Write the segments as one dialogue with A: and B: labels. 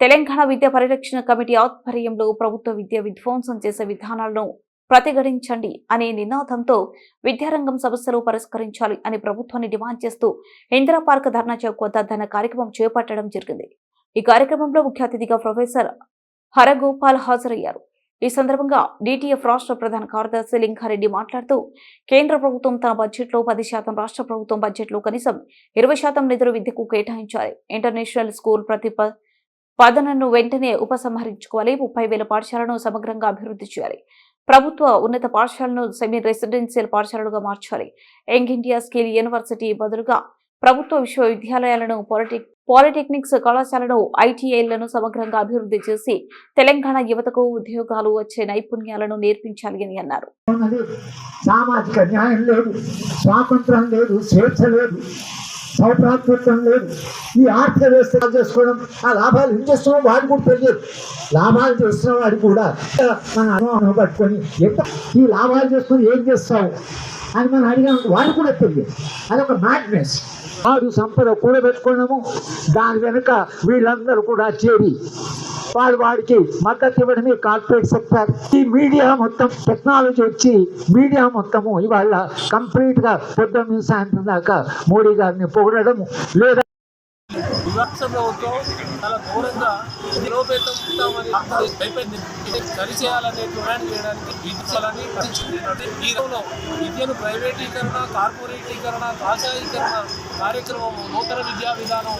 A: తెలంగాణ విద్యా పరిరక్షణ కమిటీ ఆధ్వర్యంలో ప్రభుత్వ విద్య విధ్వంసం చేసే విధానాలను ప్రతిఘటించండి అనే నినాదంతో విద్యారంగం సమస్యలు పరిష్కరించాలి అని ప్రభుత్వాన్ని డిమాండ్ చేస్తూ ఇందిరా పార్క్ ధర్నా చౌక్ వద్ద ధన కార్యక్రమం చేపట్టడం జరిగింది. ఈ కార్యక్రమంలో ముఖ్య అతిథిగా ప్రొఫెసర్ హరగోపాల్ హాజరయ్యారు. ఈ సందర్భంగా డిటిఎఫ్ రాష్ట్ర ప్రధాన కార్యదర్శి లింగారెడ్డి మాట్లాడుతూ కేంద్ర ప్రభుత్వం తన బడ్జెట్లో పది శాతం రాష్ట్ర ప్రభుత్వం బడ్జెట్లో కనీసం ఇరవై శాతం నిధులు విద్యకు కేటాయించాలి. ఇంటర్నేషనల్ స్కూల్ ప్రతి వాదనను వెంటనే ఉపసంహరించుకోవాలి. ముప్పై వేల పాఠశాలను సమగ్రంగా అభివృద్ధి చేయాలి. ప్రభుత్వ ఉన్నత పాఠశాలను సెమీ రెసిడెన్షియల్ పాఠశాలలుగా మార్చాలి. యంగ్ ఇండియా స్కిల్ యూనివర్సిటీ బదులుగా ప్రభుత్వ విశ్వవిద్యాలయాలను పాలిటెక్ పాలిటెక్నిక్స్ కళాశాలను ఐటీఐలను సమగ్రంగా అభివృద్ధి చేసి తెలంగాణ యువతకు ఉద్యోగాలు వచ్చే నైపుణ్యాలను నేర్పించాలి అని అన్నారు.
B: సామాజిక న్యాయం లేదు స్వాతంత్రం లేదు స్వేచ్ఛ లేదు సౌభ్రాతృత్వం లేదు. ఈ ఆర్థిక వ్యవస్థ చేసుకోవడం? ఆ లాభాలు ఏం చేస్తున్నాం వాడు కూడా తెలియదు లాభాలు చేస్తున్న వాడు కూడా మన అనుభవం పట్టుకొని ఎంత ఈ లాభాలు చేసుకొని ఏం చేస్తావు అని మనం అడిగాం వాడు కూడా తెలియదు. అదొక మ్యాడ్నెస్ వాడు సంపద కూడబెట్టుకున్నాము దాని వెనుక వీళ్ళందరూ కూడా చేరి వాడు వాడికి మద్దతు ఇవ్వడమే కార్పొరేట్ సెక్టర్. ఈ మీడియా మొత్తం టెక్నాలజీ వచ్చి మీడియా మొత్తము ఇవాళ కంప్లీట్గా పొద్దున్న సాయంత్రం దాకా మోడీ గారిని పొగడము లేదా
C: రాష్ట్ర ప్రభుత్వం చాలా ఘోరంగా నిరోపేతం సరిచేయాలనే డిమాండ్ చేయడానికి విధించాలని ఈ రోజులో విద్యను ప్రైవేటీకరణ కార్పొరేటీకరణ కాషాయీకరణ కార్యక్రమం నూతన విద్యా విధానం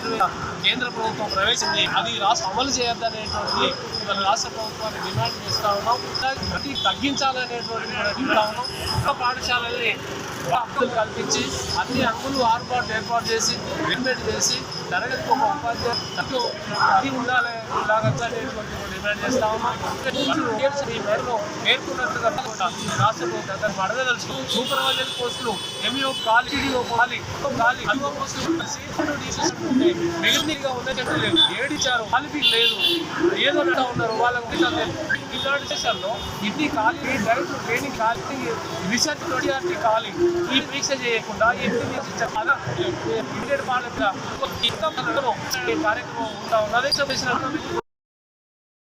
C: కేంద్ర ప్రభుత్వం ప్రవేశించి అది రాష్ట్రం అమలు చేయొద్దనేటువంటి ఇవాళ రాష్ట్ర ప్రభుత్వాన్ని డిమాండ్ చేస్తా ఉన్నాం. ప్రతి తగ్గించాలనేటువంటి కూడా పాఠశాలని ఉన్నాం పాఠశాలల్ని హక్కులు కల్పించి అన్ని హక్కులు ఆర్పాటు ఏర్పాటు చేసి రిమెంట్ చేసి తరగతికి ఒక ఉపాధ్యాయులు అది ఉండాలి ఇలాగనేటువంటి డిమాండ్ చేస్తా ఉన్నాం ఇయర్స్ ఈ మేరలో పేర్కొన్నట్టుగా రాష్ట్ర ప్రభుత్వం దాన్ని సూపర్వైజర్ పోస్టులు ఎంఈఓ ఖాళీ ఖాళీ అల్వో పోస్టులు సీట్లు తీసేసుకుంటే మిగిలినగా ఏడిచారు ఖాళీ లేదు ఏదో ఉన్నారు వాళ్ళకి ఇలాంటి దేశాల్లో ఇన్ని ఖాళీ డైరెక్ట్ ట్రైనింగ్ ఖాళీ రీసెర్చ్ ప్రొడియారిటీ ఖాళీ ఈ పరీక్ష చేయకుండా ఇంటి చాలా ఇండియన్ పాలన ఇంకా కార్యక్రమం ఉంటా ఉన్నది.